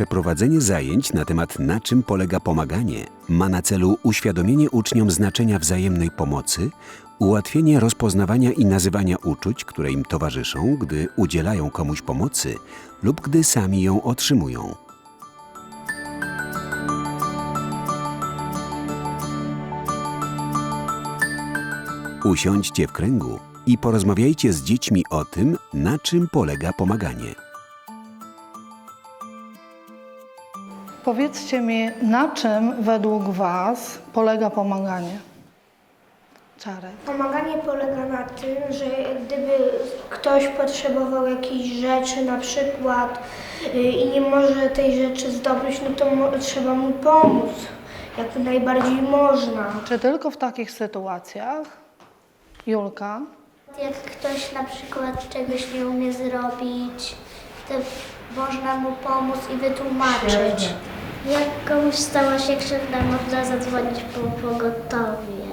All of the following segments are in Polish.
Przeprowadzenie zajęć na temat na czym polega pomaganie ma na celu uświadomienie uczniom znaczenia wzajemnej pomocy, ułatwienie rozpoznawania i nazywania uczuć, które im towarzyszą, gdy udzielają komuś pomocy lub gdy sami ją otrzymują. Usiądźcie w kręgu i porozmawiajcie z dziećmi o tym, na czym polega pomaganie. Powiedzcie mi, na czym według Was polega pomaganie? Czarek. Pomaganie polega na tym, że gdyby ktoś potrzebował jakiejś rzeczy na przykład y, i nie może tej rzeczy zdobyć, no to mo- trzeba mu pomóc, jak najbardziej można. Czy tylko w takich sytuacjach? Julka? Jak ktoś na przykład czegoś nie umie zrobić, to można mu pomóc i wytłumaczyć. Jak komuś stała się krzywda, można zadzwonić po pogotowie.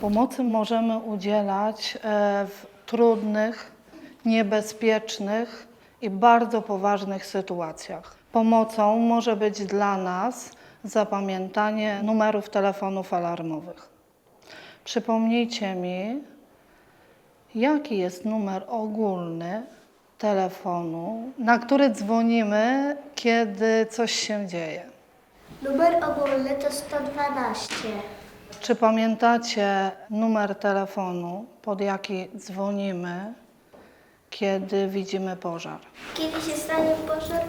Pomocy możemy udzielać e, w trudnych, niebezpiecznych i bardzo poważnych sytuacjach. Pomocą może być dla nas zapamiętanie numerów telefonów alarmowych. Przypomnijcie mi, jaki jest numer ogólny telefonu, na który dzwonimy, kiedy coś się dzieje. Numer ogólny to 112. Czy pamiętacie numer telefonu, pod jaki dzwonimy, kiedy widzimy pożar? Kiedy się stanie pożar,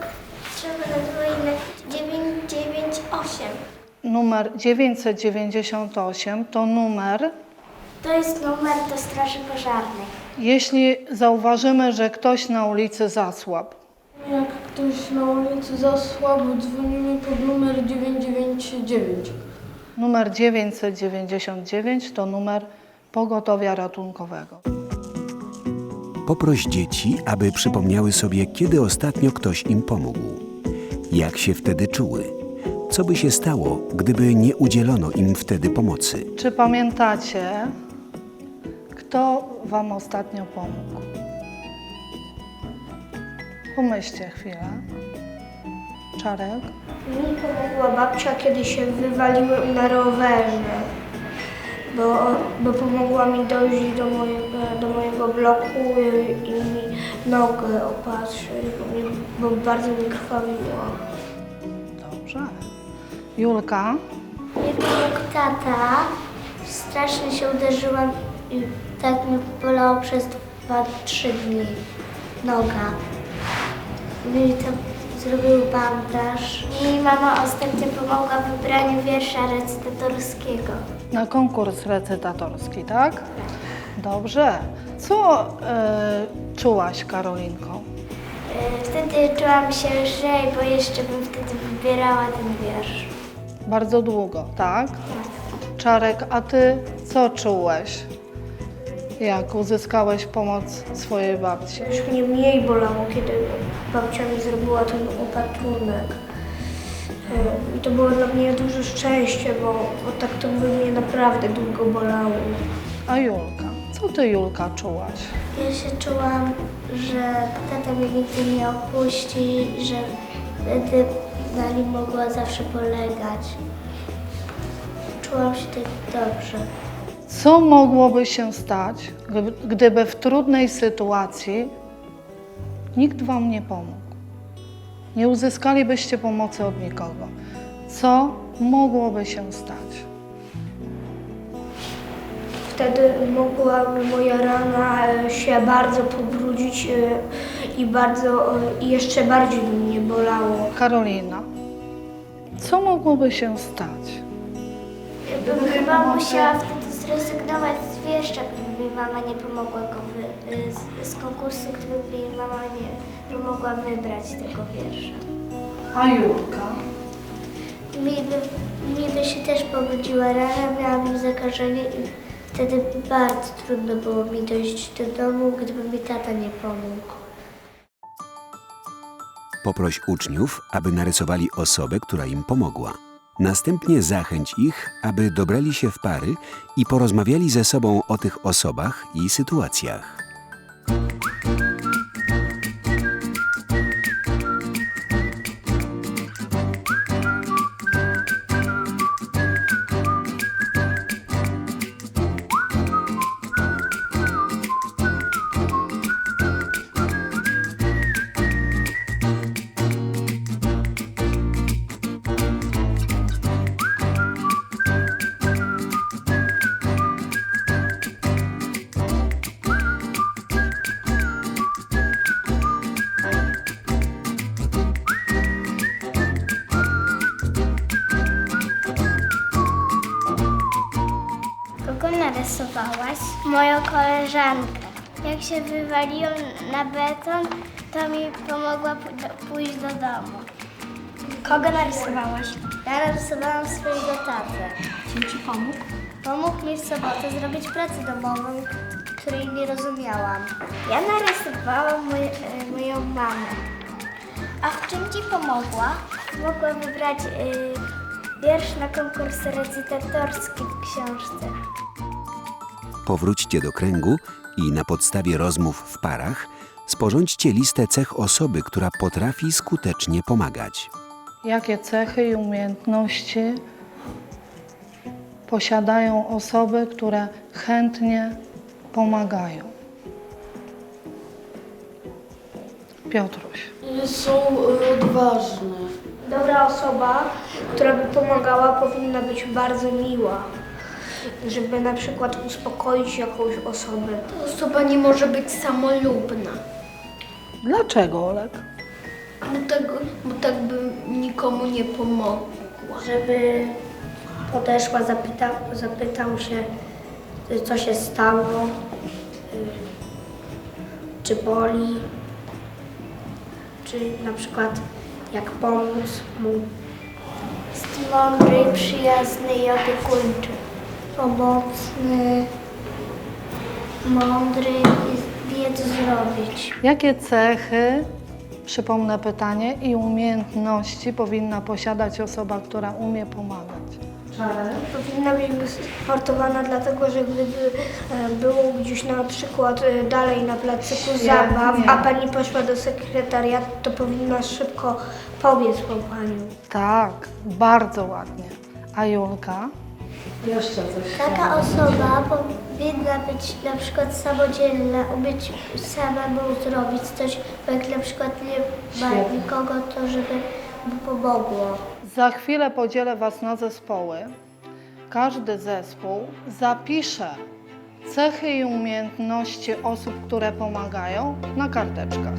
trzeba zadzwonić na 998. Numer 998 to numer, To jest numer do Straży Pożarnej. jeśli zauważymy, że ktoś na ulicy zasłabł. Jak ktoś na ulicy zasłabł, dzwonimy pod numer 999. Numer 999 to numer pogotowia ratunkowego. Poproś dzieci, aby przypomniały sobie, kiedy ostatnio ktoś im pomógł. Jak się wtedy czuły? Co by się stało, gdyby nie udzielono im wtedy pomocy? Czy pamiętacie, kto Wam ostatnio pomógł? Pomyślcie chwilę. Czarek? Mi pomogła babcia, kiedy się wywaliłem na rowerze, bo, bo pomogła mi dojść do mojego, do mojego bloku i mi nogę opatrzyć, bo, mi, bo bardzo mi krwawiło. Dobrze. Julka? Jak tata, strasznie się uderzyłam i tak mi bolało przez 2-3 dni noga. To zrobił bandaż. Mi mama ostatnio pomogła w wybraniu wiersza recytatorskiego. Na konkurs recytatorski, tak? Dobrze. Co e, czułaś, Karolinko? E, Wtedy czułam się lżej, bo jeszcze bym wtedy wybierała ten wiersz. Bardzo długo, tak? Czarek, a ty co czułeś, jak uzyskałeś pomoc swojej babci? Już mnie mniej bolało, kiedy babcia mi zrobiła ten opatrunek. Y, I to było dla mnie duże szczęście, bo, bo tak to by mnie naprawdę długo bolało. A Julka? Co ty, Julka, czułaś? Ja się czułam, że tata mnie nigdy nie opuści, że będę na nim mogła zawsze polegać. Czułam się tak dobrze. Co mogłoby się stać, gdy- gdyby w trudnej sytuacji nikt wam nie pomógł? Nie uzyskalibyście pomocy od nikogo. Co mogłoby się stać? Wtedy mogłaby moja rana e, się bardzo pobrudzić e, i bardzo e, i jeszcze bardziej by mnie bolało. Karolina, co mogłoby się stać? Bym chyba musiała zrezygnować z wiersza, gdyby mi mama nie pomogła go wy, z, z konkursu, gdyby mi mama nie pomogła wybrać tego wiersza. A Julka? Mi by, mi by się też pobrudziła rana, miałabym zakażenie i wtedy bardzo trudno było mi dojść do domu, gdyby mi tata nie pomógł. Poproś uczniów, aby narysowali osobę, która im pomogła. Następnie zachęć ich, aby dobrali się w pary i porozmawiali ze sobą o tych osobach i sytuacjach. Narysowałaś? Moją koleżankę. Jak się wywaliłem na beton, to mi pomogła pójść do domu. Kogo narysowałaś? Ja narysowałam swojego tatę. Czym ci pomógł? Pomógł mi w sobotę zrobić pracę domową, której nie rozumiałam. Ja narysowałam e, moją mamę. A w czym ci pomogła? Mogła wybrać y, wiersz na konkurs recytatorski w książce. Powróćcie do kręgu i na podstawie rozmów w parach sporządźcie listę cech osoby, która potrafi skutecznie pomagać. Jakie cechy i umiejętności posiadają osoby, które chętnie pomagają? Piotruś. Są odważne. Dobra osoba, która by pomagała, powinna być bardzo miła. Żeby na przykład uspokoić jakąś osobę. Osoba nie może być samolubna. Dlaczego, Olek? Bo tak, bo tak by nikomu nie pomogła. Żeby podeszła, zapytał, zapytał się, co się stało, y, czy boli, czy na przykład jak pomóc mu. Jest mądry, przyjazny i opiekuńczy. Pomocny, mądry i wie co zrobić. Jakie cechy, przypomnę pytanie, i umiejętności powinna posiadać osoba, która umie pomagać? Powinna być wysportowana dlatego, że gdyby e, było gdzieś na przykład e, dalej na placyku Świetnie. zabaw, a pani poszła do sekretariatu, to powinna szybko pobiec po panią. Tak, bardzo ładnie. A Julka? Jeszcze coś. Taka osoba powinna być na przykład samodzielna, umieć samemu zrobić coś, bo jak na przykład nie ma Świetnie. nikogo, to żeby mu pomogło. Za chwilę podzielę Was na zespoły. Każdy zespół zapisze cechy i umiejętności osób, które pomagają na karteczkach.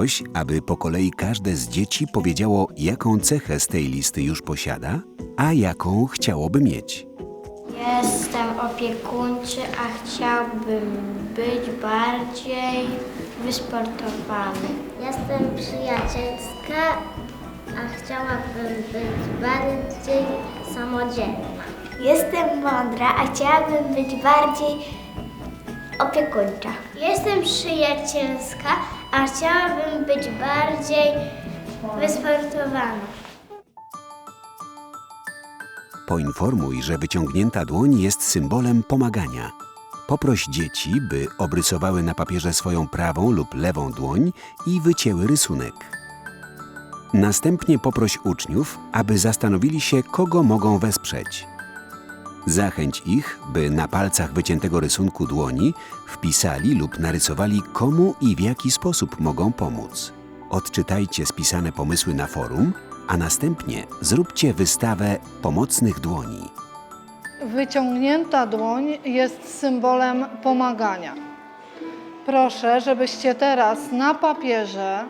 Poproś, aby po kolei każde z dzieci powiedziało, jaką cechę z tej listy już posiada, a jaką chciałoby mieć. Jestem opiekuńczy, a chciałbym być bardziej wysportowany. Jestem przyjacielska, a chciałabym być bardziej samodzielna. Jestem mądra, a chciałabym być bardziej opiekuńcza. Jestem przyjacielska, a chciałabym być bardziej wysportowana. Poinformuj, że wyciągnięta dłoń jest symbolem pomagania. Poproś dzieci, by obrysowały na papierze swoją prawą lub lewą dłoń i wycięły rysunek. Następnie poproś uczniów, aby zastanowili się, kogo mogą wesprzeć. Zachęć ich, by na palcach wyciętego rysunku dłoni wpisali lub narysowali, komu i w jaki sposób mogą pomóc. Odczytajcie spisane pomysły na forum, a następnie zróbcie wystawę pomocnych dłoni. Wyciągnięta dłoń jest symbolem pomagania. Proszę, żebyście teraz na papierze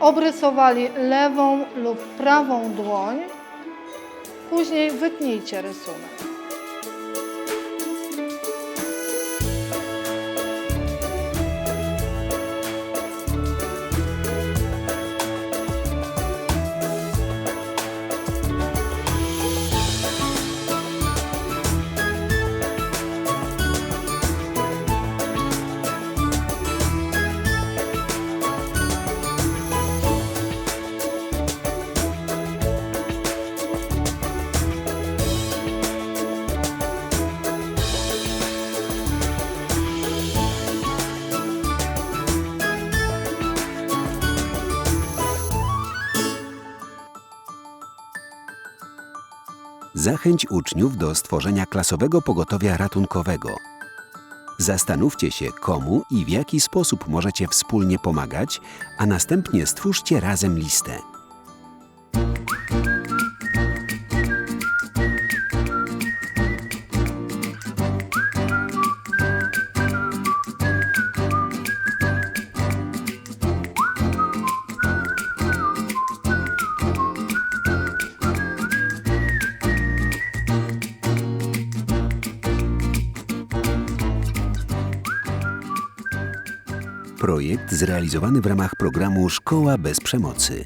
obrysowali lewą lub prawą dłoń. Później wytnijcie rysunek. Zachęć uczniów do stworzenia klasowego pogotowia ratunkowego. Zastanówcie się, komu i w jaki sposób możecie wspólnie pomagać, a następnie stwórzcie razem listę. Projekt zrealizowany w ramach programu Szkoła bez przemocy.